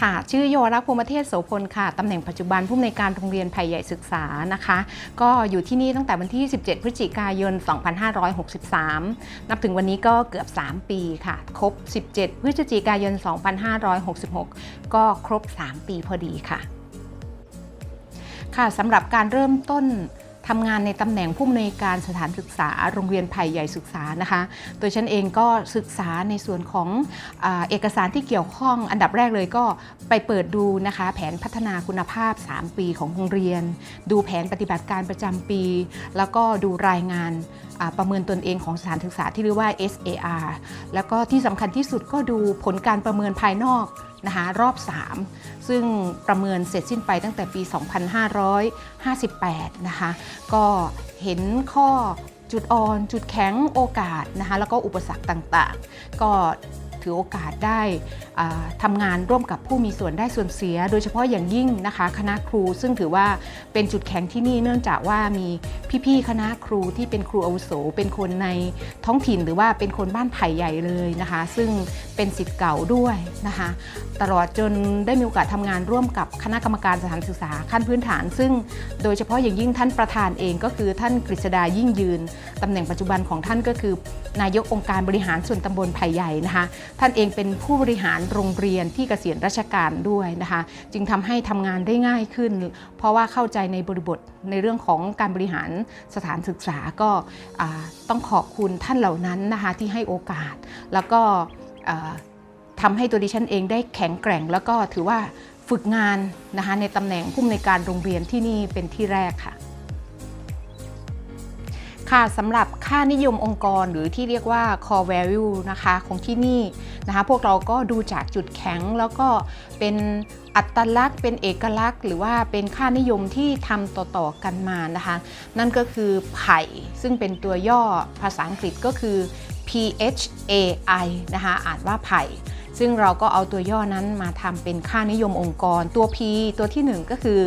ค่ะ ชื่อโยรักภูมิเทศโสพลค่ะ ตำแหน่งปัจจุบันผู้อำนวยการโรงเรียนไผ่ใหญ่ศึกษานะคะ ก็อยู่ที่นี่ตั้งแต่วันที่ 17 พฤศจิกายน 2563 นับถึงวันนี้ก็เกือบ 3 ปีค่ะ ครบ 17 พฤศจิกายน 2566 ก็ครบ 3 ปีพอดีค่ะ ค่ะสำหรับการเริ่มต้น ทำงานในตำแหน่งผู้อำนวยการสถานศึกษาโรงเรียนไผ่ใหญ่ศึกษานะคะโดยฉันเองก็ศึกษาในส่วนของอเอกสารที่เกี่ยวข้อง อันดับแรกเลยก็ไปเปิดดูนะคะ แผนพัฒนาคุณภาพ 3 ปีของโรงเรียน ดูแผนปฏิบัติการประจำปี แล้วก็ดูรายงานประเมินตนเองของสถานศึกษาที่เรียกว่า SAR แล้วก็ที่สำคัญที่สุดก็ดูผลการประเมินภายนอก นะคะรอบ 3 ซึ่งประเมินเสร็จสิ้นไปตั้งแต่ปี 2558 นะคะ ก็เห็นข้อจุดอ่อน จุดแข็งโอกาสนะคะแล้วก็อุปสรรคต่างๆ ก็ ถือโอกาสได้ทำงานร่วมกับผู้มีส่วนได้ส่วนเสีย โดยเฉพาะอย่างยิ่งนะคะคณะครู ซึ่งถือว่าเป็นจุดแข็งที่นี่เนื่องจากว่ามีพี่ๆคณะครูที่เป็นครูอาวุโส เป็นคนในท้องถิ่นหรือว่าเป็นคนบ้านไผ่ใหญ่เลยนะคะ ซึ่งเป็นสิทธิ์เก่าด้วยนะคะ ตลอดจนได้มีโอกาสทำงานร่วมกับคณะกรรมการสถานศึกษาขั้นพื้นฐาน ซึ่งโดยเฉพาะอย่างยิ่งท่านประธานเองก็คือท่านกฤษดายิ่งยืนตำแหน่งปัจจุบันของท่านก็คือนายกองค์การบริหารส่วนตำบลไผ่ใหญ่นะคะท่านเองเป็นผู้บริหารโรงเรียนที่เกษียณราชการด้วยนะคะ จึงทำให้ทำงานได้ง่ายขึ้น เพราะว่าเข้าใจในบริบทในเรื่องของการบริหารสถานศึกษาก็ต้องขอบคุณท่านเหล่านั้นนะคะที่ให้โอกาส แล้วก็อ่าทำให้ตัวดิฉันเองได้แข็งแกร่ง แล้วก็ถือว่าฝึกงานนะคะในตำแหน่งผู้อำนวยการโรงเรียนที่นี่เป็นที่แรกค่ะ ค่ะสำหรับค่านิยมองค์กรหรือที่เรียกว่า core value นะคะของที่นี่นะคะพวกเราก็ดูจากจุดแข็งแล้วก็เป็นอัตลักษณ์ เป็นเอกลักษณ์ หรือว่าเป็นค่านิยมที่ทำต่อๆกันมานะคะ นั่นก็คือไผ่ซึ่งเป็นตัวย่อภาษาอังกฤษก็คือ PHAI นะคะอ่านว่าไผ่ ซึ่งเราก็เอาตัวย่อนั้นมาทำเป็นค่านิยมองค์กร ตัว P ตัวที่ 1 ก็คือ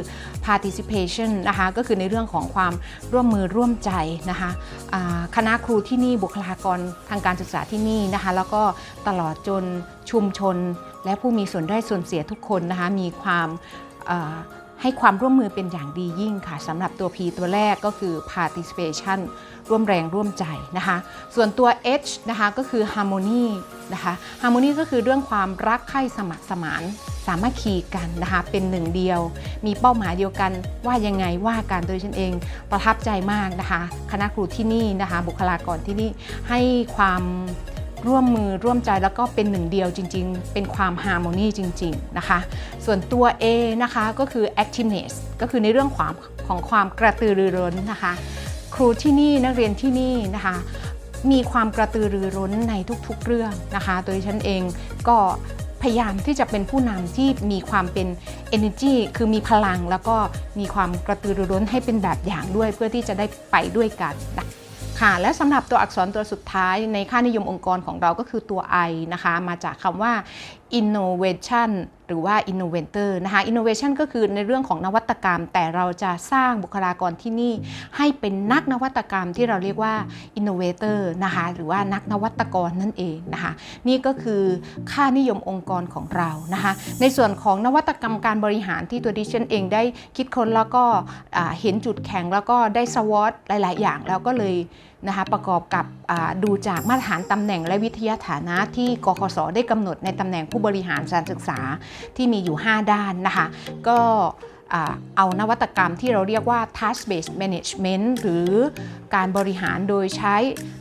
participation นะคะก็คือในเรื่องของความร่วมมือร่วมใจนะคะคณะครูที่นี่บุคลากรทางการศึกษาที่นี่นะคะแล้วก็ตลอดจนชุมชน และผู้มีส่วนได้ส่วนเสียทุกคนนะคะมีความ ให้ความร่วมมือเป็นอย่างดียิ่งค่ะสำหรับตัว P ตัวแรกก็คือ participation ร่วมแรงร่วมใจนะคะ ส่วนตัว H นะคะก็คือ harmony นะคะ harmony ก็คือเรื่องความรักใคร่สมัครสมานสามัคคีกันนะคะเป็นหนึ่งเดียว มีเป้าหมายเดียวกันว่ายังไงว่ากันโดยฉันเองประทับใจมากนะคะ คณะครูที่นี่นะคะ บุคลากรที่นี่ให้ความ ร่วมมือร่วมใจแล้วก็เป็นหนึ่งเดียวจริง ๆ เป็นความ harmony จริง ๆ นะคะ ส่วนตัว A นะคะก็คือ activeness ก็คือในเรื่องความของความกระตือรือร้นนะคะ ครูที่นี่นักเรียนที่นี่นะคะมีความกระตือรือร้นในทุกๆเรื่องนะคะโดยฉันเองก็พยายามที่จะเป็นผู้นำที่มีความเป็น energy คือมีพลังแล้วก็มีความกระตือรือร้นให้เป็นแบบอย่างด้วยเพื่อที่จะได้ไปด้วยกันนะ ค่ะและสำหรับตัวอักษรตัวสุดท้ายในค่านิยมองค์กรของเราก็คือตัว I นะคะมาจากคำว่า innovation หรือว่า innovator นะคะ innovation ก็คือในเรื่องของนวัตกรรม แต่เราจะสร้างบุคลากรที่นี่ ให้เป็นนักนวัตกรรมที่เราเรียกว่า innovator นะคะหรือว่านักนวัตกรนั่นเองนะคะนี่ก็คือค่านิยมองค์กรของเรานะคะในส่วนของนวัตกรรมการบริหารที่ตัวดิฉันเองได้คิดค้นแล้วก็เห็นจุดแข็งแล้วก็ได้สวอตหลาย ๆ อย่างแล้วก็เลย นะคะประกอบกับดูจากมาตรฐานตำแหน่งและวิทยาฐานะที่กคสได้กำหนดในตำแหน่งผู้บริหารสถานศึกษาที่มีอยู่ 5 ด้านนะคะก็ เอานวัตกรรมที่เราเรียกว่า task based management หรือการบริหารโดยใช้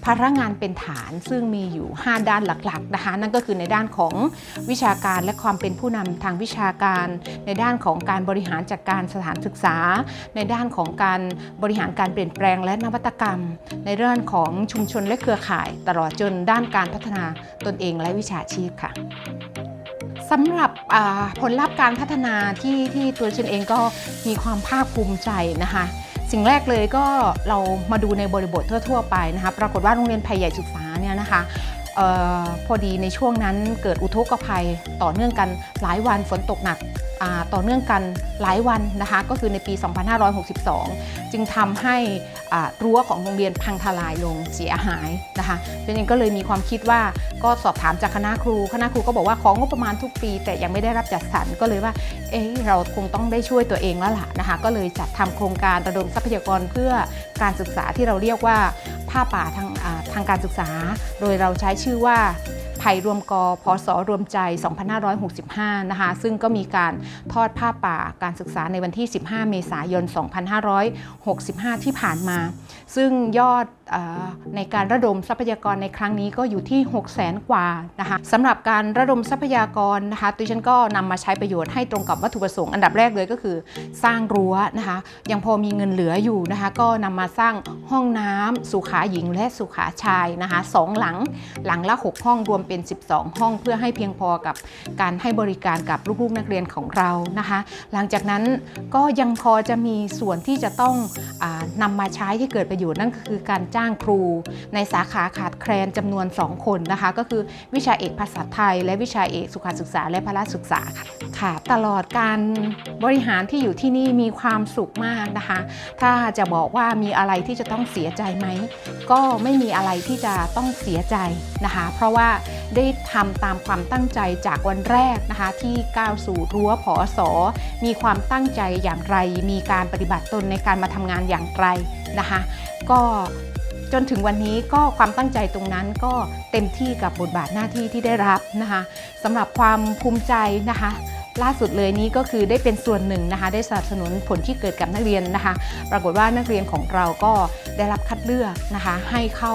พนักงานเป็นฐาน ซึ่งมีอยู่ 5 ด้านหลักๆนะคะนั่นก็คือในด้านของวิชาการและความเป็นผู้นำทางวิชาการ ในด้านของการบริหารจัดการสถานศึกษา ในด้านของการบริหารการเปลี่ยนแปลงและนวัตกรรม ในเรื่องของชุมชนและเครือข่าย ตลอดจนด้านการพัฒนาตนเองและวิชาชีพค่ะ สำหรับผลลัพธ์การพัฒนาที่ที่ตัวฉันเองก็มีความภาคภูมิใจนะคะ สิ่งแรกเลยก็เรามาดูในบริบททั่ว ๆ ไปนะคะ ปรากฏว่าโรงเรียนไผ่ใหญ่ศึกษาเนี่ยนะคะออพอดีในช่วงนั้นเกิดอุทกภัยต่อเนื่องกันหลายวันฝนตกหนัก ต่อเนื่องกันหลายวันนะคะก็คือในปี 2562 จึงทำให้รั้วของโรงเรียนพังทลายลงเสียหายนะคะดังนั้นก็เลยมีความคิดว่าก็สอบถามจากคณะครู คณะครูก็บอกว่าของงบประมาณทุกปี แต่ยังไม่ได้รับจัดสรรก็เลยว่าเอ๊เราคงต้องได้ช่วยตัวเองแล้วล่ะนะคะก็เลยจัดทำโครงการระดมทรัพยากรเพื่อการศึกษาที่เราเรียกว่าผ้าป่าทางอ่าทางการศึกษา โดยเราใช้ชื่อว่า ภัยรวมกอพศรวมใจ 2565 นะคะ ซึ่งก็มีการทอดผ้าป่าการศึกษาในวันที่ 15 เมษายน 2565 ที่ผ่านมา ซึ่งยอด ในการระดมทรัพยากรในครั้งนี้ก็อยู่ที่ 6 0 0 0 0 0กว่านะคะสำหรับการระดมทรัพยากรนะคะดิฉันก็นำมาใช้ประโยชน์ให้ตรงกับวัตถุประสงค์อันดับแรกเลยก็คือ สร้างรั้วนะคะยังพอมีเงินเหลืออยู่นะคะก็นำมาสร้างห้องน้ำสุขาหญิงและสุขาชายนะคะสองหลังหลังละ 6 ห้องรวมเป็น 12 ห้องเพื่อให้เพียงพอกับการให้บริการกับลูกๆนักเรียนของเรานะคะ หลังจากนั้นก็ยังพอจะมีส่วนที่จะต้องอนำมาใช้ที่เกิดประโยชน์นั่นก็คือการจ้างางครู ในสาขาขาดแคลนจำนวน 2 คนนะคะ ก็คือวิชาเอกภาษาไทย และวิชาเอกสุขศึกษาและพละศึกษาค่ะค่ะตลอดการบริหารที่อยู่ที่นี่มีความสุขมากนะคะ ถ้าจะบอกว่ามีอะไรที่จะต้องเสียใจไหม ก็ไม่มีอะไรที่จะต้องเสียใจนะคะ เพราะว่าได้ทำตามความตั้งใจจากวันแรกนะคะ ที่ก้าวสู่รั้วผอสอมีความตั้งใจอย่างไร มีการปฏิบัติตนในการมาทำงานอย่างไรนะคะ ก็ จนถึงวันนี้ก็ความตั้งใจตรงนั้นก็เต็มที่กับบทบาทหน้าที่ที่ได้รับนะคะสำหรับความภูมิใจนะคะ ล่าสุดเลยนี้ก็คือได้เป็นส่วนหนึ่งนะคะ ได้สนับสนุนผลที่เกิดกับนักเรียนนะคะ ปรากฏว่านักเรียนของเราก็ได้รับคัดเลือกนะคะ ให้เข้า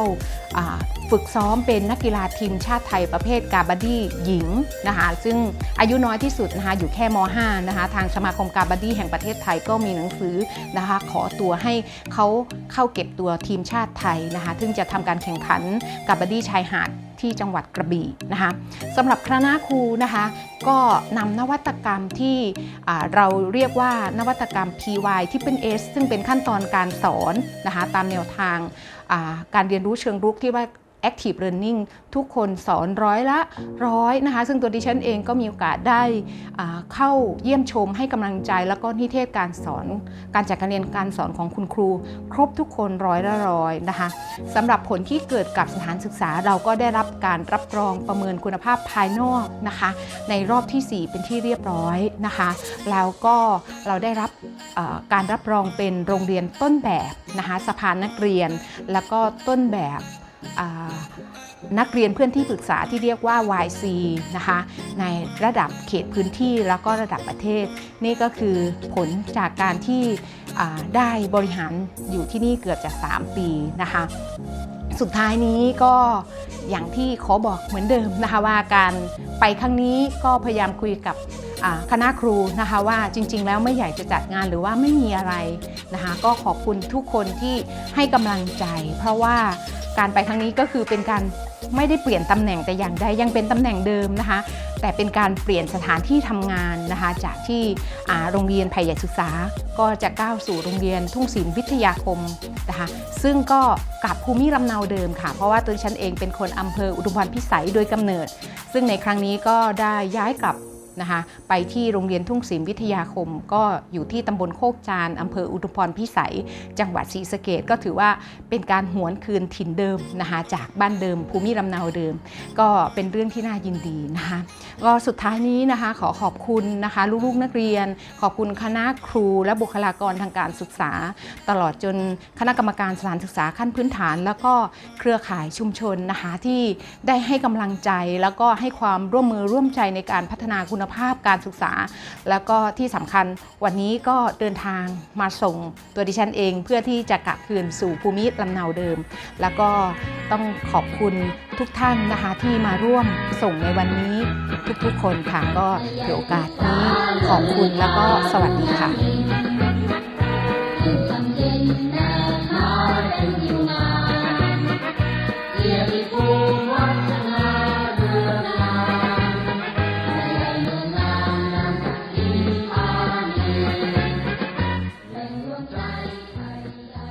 ฝึกซ้อมเป็นนักกีฬาทีมชาติไทยประเภทกาบาดี้หญิงนะคะซึ่งอายุน้อยที่สุดนะคะอยู่แค่ม .5 นะคะทางสมาคมกาบาดี้แห่งประเทศไทยก็มีหนังสือนะคะขอตัวให้เขาเข้าเก็บตัวทีมชาติไทยนะคะซึ่งจะทำการแข่งขันกาบาดี้ชายหาด ที่จังหวัดกระบี่นะคะสำหรับคณะครูนะคะ ก็นำนวัตกรรมที่เราเรียกว่านวัตกรรม PY ที่เป็น S ซึ่งเป็นขั้นตอนการสอนนะคะตามแนวทางการเรียนรู้เชิงรุกที่ว่า Active Learning ทุกคนสอนร้อยละร้อยนะคะ ซึ่งตัวดิฉันเองก็มีโอกาสได้เข้าเยี่ยมชมให้กำลังใจ แล้วก็นิเทศการสอนการจัดการเรียนการสอนของคุณครู ครบทุกคนร้อยละร้อยนะคะสำหรับผลที่เกิดกับสถานศึกษาเราก็ได้รับการรับรองประเมินคุณภาพภายนอกนะคะ ในรอบที่ 4 เป็นที่เรียบร้อยนะคะ แล้วก็เราได้รับการรับรองเป็นโรงเรียนต้นแบบนะคะสภานักเรียน แล้วก็ต้นแบบ นักเรียนเพื่อนที่ปรึกษาที่เรียกว่า YC นะคะในระดับเขตพื้นที่แล้วก็ระดับประเทศ นี่ก็คือผลจากการที่ได้บริหารอยู่ที่นี่เกือบจะ 3 ปีนะคะสุดท้ายนี้ก็อย่างที่ขอบอกเหมือนเดิมนะคะว่าการไปครั้งนี้ก็พยายามคุยกับคณะครูนะคะว่าจริง ๆ แล้วไม่อยากจะจัดงานหรือว่าไม่มีอะไรนะคะก็ขอบคุณทุกคนที่ให้กำลังใจ เพราะว่าการไปครั้งนี้ก็คือเป็นการ ไม่ได้เปลี่ยนตำแหน่งแต่อย่างใดยังเป็นตำแหน่งเดิมนะคะ แต่เป็นการเปลี่ยนสถานที่ทำงานนะคะ จากที่โรงเรียนไผ่ใหญ่ศึกษา ก็จะก้าวสู่โรงเรียนทุ่งศิลป์วิทยาคมนะคะ ซึ่งก็กลับภูมิลำเนาเดิมค่ะ เพราะว่าตัวฉันเองเป็นคนอำเภออุดมพันพิสัยโดยกำเนิด ซึ่งในครั้งนี้ก็ได้ย้ายกลับ นะคะไปที่โรงเรียนทุ่งศิลป์วิทยาคม ก็อยู่ที่ตำบลโคกจานอำเภออุดมพรพิสัย จังหวัดศรีสะเกดก็ถือว่าเป็นการหวนคืนถิ่นเดิมนะคะจากบ้านเดิม ภูมิลำเนาเดิม ก็เป็นเรื่องที่น่ายินดีนะคะก็สุดท้ายนี้นะคะขอขอบคุณนะคะลูกๆนักเรียน ขอบคุณคณะครูและบุคลากรทางการศึกษา ตลอดจนคณะกรรมการสถานศึกษาขั้นพื้นฐาน แล้วก็เครือข่ายชุมชนนะคะที่ได้ให้กำลังใจแล้วก็ให้ความร่วมมือร่วมใจในการพัฒนาคุณภาพการศึกษา แล้วก็ที่สำคัญวันนี้ก็เดินทางมาส่งตัวดิฉันเอง เพื่อที่จะกลับคืนสู่ภูมิลำเนาเดิม แล้วก็ต้องขอบคุณทุกท่านนะคะที่มาร่วมส่งในวันนี้ทุกๆคนค่ะก็ถือโอกาสนี้ขอบคุณแล้วก็สวัสดีค่ะ